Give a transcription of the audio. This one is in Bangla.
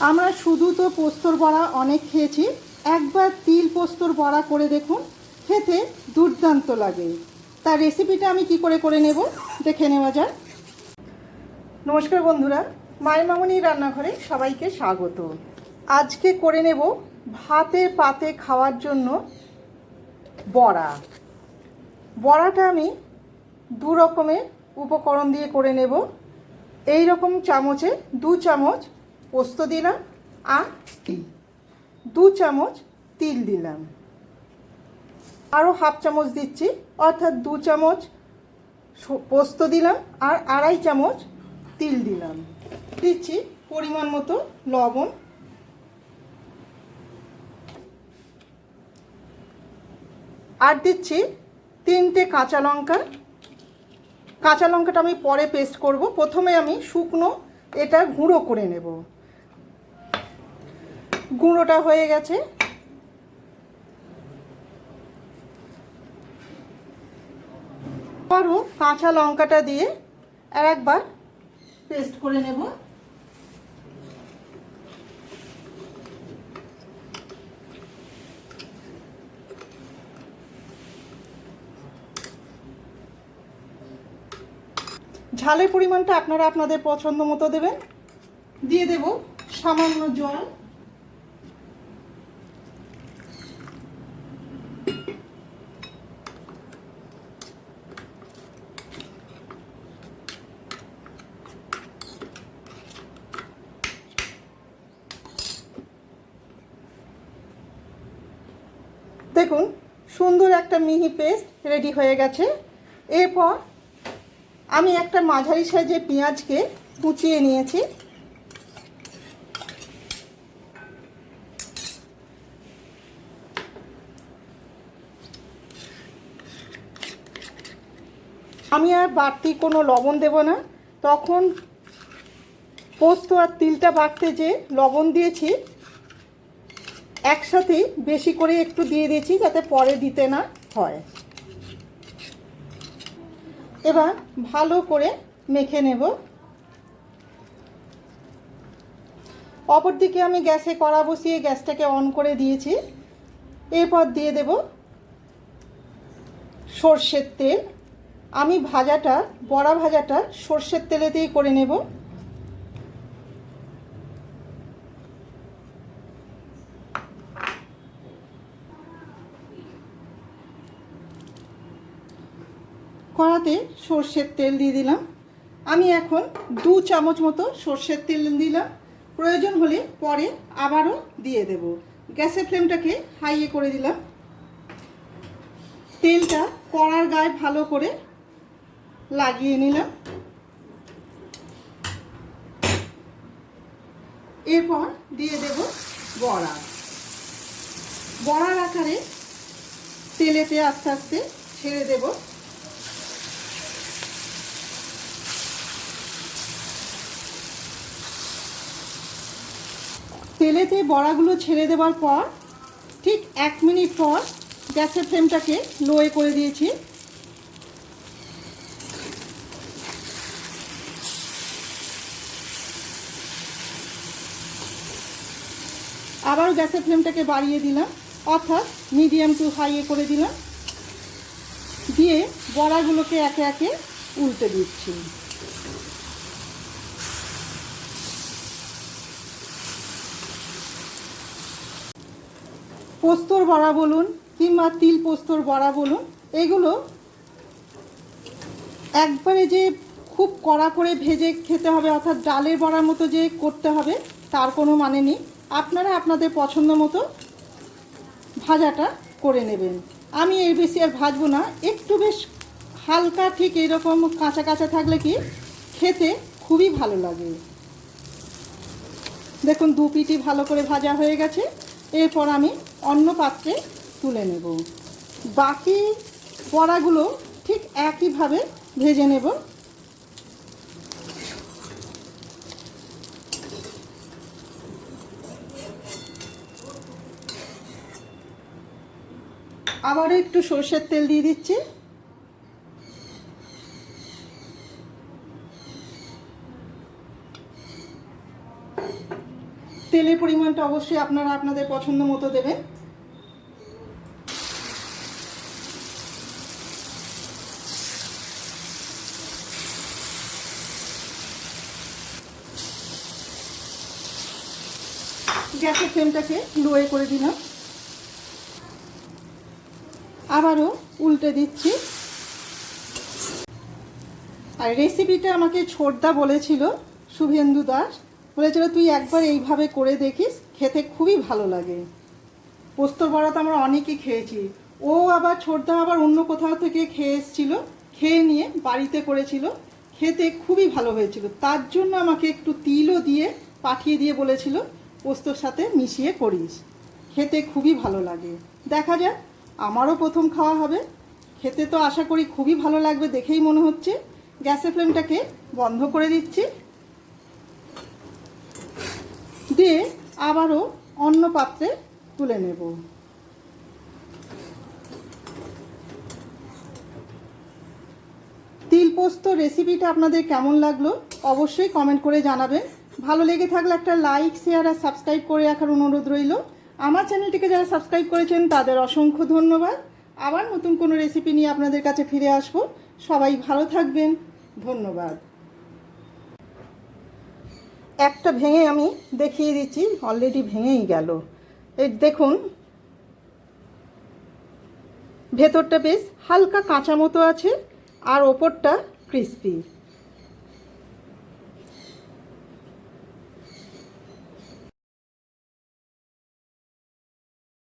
আমরা শুধু তো পোস্তর বড়া অনেক খেয়েছি। একবার তিল পোস্তর বড়া করে দেখুন, খেতে দুর্দান্ত লাগে। তার রেসিপিটা আমি কি করে করে নেব, দেখে নেওয়া যাক। নমস্কার বন্ধুরা, মায়ের মামনির রান্নাঘরে সবাইকে স্বাগত। আজকে করে নেব ভাতের পাতে খাওয়ার জন্য বড়া। বড়াটা আমি দু রকমের উপকরণ দিয়ে করে নেব। এই রকম চামচে দু চামচ পোস্ত দিলাম আর তিল। দু চামচ তিল দিলাম। আরও হাফ চামচ দিচ্ছি অর্থাৎ দু চামচ পোস্ত দিলাম আর আড়াই চামচ তিল দিলাম। দিচ্ছি পরিমাণ মতো লবণ। আর দিচ্ছি তিনটে কাঁচা লঙ্কা। কাঁচা লঙ্কাটা আমি পরে পেস্ট করব। প্রথমে আমি শুকনো এটা গুঁড়ো করে নেব। গুঁড়োটা হয়ে গেছে। আবারও কাঁচা লঙ্কাটা দিয়ে আর একবার পেস্ট করে নেব। ঝালের পরিমাণটা আপনারা আপনাদের পছন্দ মতো দেবেন। দিয়ে দেব সামান্য জল। দেখুন, সুন্দর একটা মিহি পেস্ট রেডি হয়ে গেছে। এরপর আমি একটা মাঝারি সাইজের পেঁয়াজকে কুচিয়ে নিয়েছি। আমি আর বাড়তি কোনো লবণ দেব না। তখন পোস্ত আর তিলটা বাড়তে যে লবণ দিয়েছি একসাথেই বেশি করে একটু দিয়ে দিয়েছি যাতে পরে দিতে না হয়। এবার ভালো করে মেখে নেব। অপরদিকে আমি গ্যাসে কড়া বসিয়ে গ্যাসটাকে অন করে দিয়েছি। এরপর দিয়ে দেব সর্ষের তেল। আমি ভাজাটা, বড়া ভাজাটা সর্ষের তেলেতেই করে নেব। কড়াতে সর্ষের তেল দিয়ে দিলাম। আমি এখন দু চামচ মতো সর্ষের তেল দিলাম। প্রয়োজন হলে পরে আবারও দিয়ে দেব। গ্যাসের ফ্লেমটাকে হাইয়ে করে দিলাম। তেলটা কড়ার গায়ে ভালো করে লাগিয়ে নিলাম। এরপর দিয়ে দেব বড়া। বড়ার আকারে তেলেতে আস্তে আস্তে ছেড়ে দেবো। তেলেতে বড়াগুলো ছেড়ে দেওয়ার পর, ঠিক এক মিনিট পর গ্যাসের ফ্লেমটাকে লোয়ে করে দিয়েছি। আবারও গ্যাসের ফ্লেমটাকে বাড়িয়ে দিলাম, অর্থাৎ মিডিয়াম টু হাইয়ে করে দিলাম। দিয়ে বড়াগুলোকে একে একে উল্টে দিচ্ছি। পোস্তর বড়া বলুন কিংবা তিল পোস্তর বড়া বলুন, এগুলো একবারে যে খুব কড়া করে ভেজে খেতে হবে, অর্থাৎ ডালের বড়ার মতো যে করতে হবে, তার কোনো মানে নেই। আপনারা আপনাদের পছন্দ মতো ভাজাটা করে নেবেন। আমি এর বেশি আর ভাজবো না, একটু বেশ হালকা ঠিক এরকম কাঁচা কাঁচা থাকলে কি খেতে খুবই ভালো লাগে। দেখুন দু পিটি ভালো করে ভাজা হয়ে গেছে। এরপর আমি অন্য পাত্রে তুলে নেব। বাকি বড়াগুলো ঠিক একইভাবে ভেজে নেব। আবারও একটু সর্ষের তেল দিয়ে দিচ্ছি। তেলের পরিমাণটা অবশ্যই আপনারা আপনাদের পছন্দ মতো দেবেন। গ্যাসের ফ্লেমটাকে লোয়ে করে দিলাম। আবারও উল্টে দিচ্ছি। আর রেসিপিটা আমাকে ছোটদা বলেছিল, শুভেন্দু দাস। বলেছিল, তুই একবার এইভাবে করে দেখিস, খেতে খুবই ভালো লাগে। পোস্তর বড়া তো আমরা অনেকেই খেয়েছি। ও আবার, ছোটদা আবার অন্য কোথাও থেকে খেয়ে এসেছিল, খেয়ে নিয়ে বাড়িতে করেছিল। খেতে খুবই ভালো হয়েছিল। তার জন্য আমাকে একটু তিলও দিয়ে পাঠিয়ে দিয়ে বলেছিল পোস্তর সাথে মিশিয়ে করিস। খেতে খুবই ভালো লাগে। দেখা যাক, আমারও প্রথম খাওয়া হবে। খেতে তো আশা করি খুবই ভালো লাগবে দেখেই মনে হচ্ছে। গ্যাসের ফ্লেমটাকে বন্ধ করে দিচ্ছি। দিয়ে আবারও অন্য পাত্রে তুলে নেব। তিল পোস্ত রেসিপিটা আপনাদের কেমন লাগল অবশ্যই কমেন্ট করে জানাবেন। ভালো লেগে থাকলে একটা লাইক শেয়ার আর সাবস্ক্রাইব করে রাখার অনুরোধ রইল। আমার চ্যানেলটিকে যারা সাবস্ক্রাইব করেছেন, তাদের অসংখ্য ধন্যবাদ। আবার নতুন কোনো রেসিপি নিয়ে আপনাদের কাছে ফিরে আসব। সবাই ভালো থাকবেন। ধন্যবাদ। একটা ভেঙে আমি দেখিয়ে দিচ্ছি অলরেডি ভেঙেই গেল। এই দেখুন, ভেতরটা বেশ হালকা কাঁচা মতো আছে, আর ওপরটা ক্রিস্পি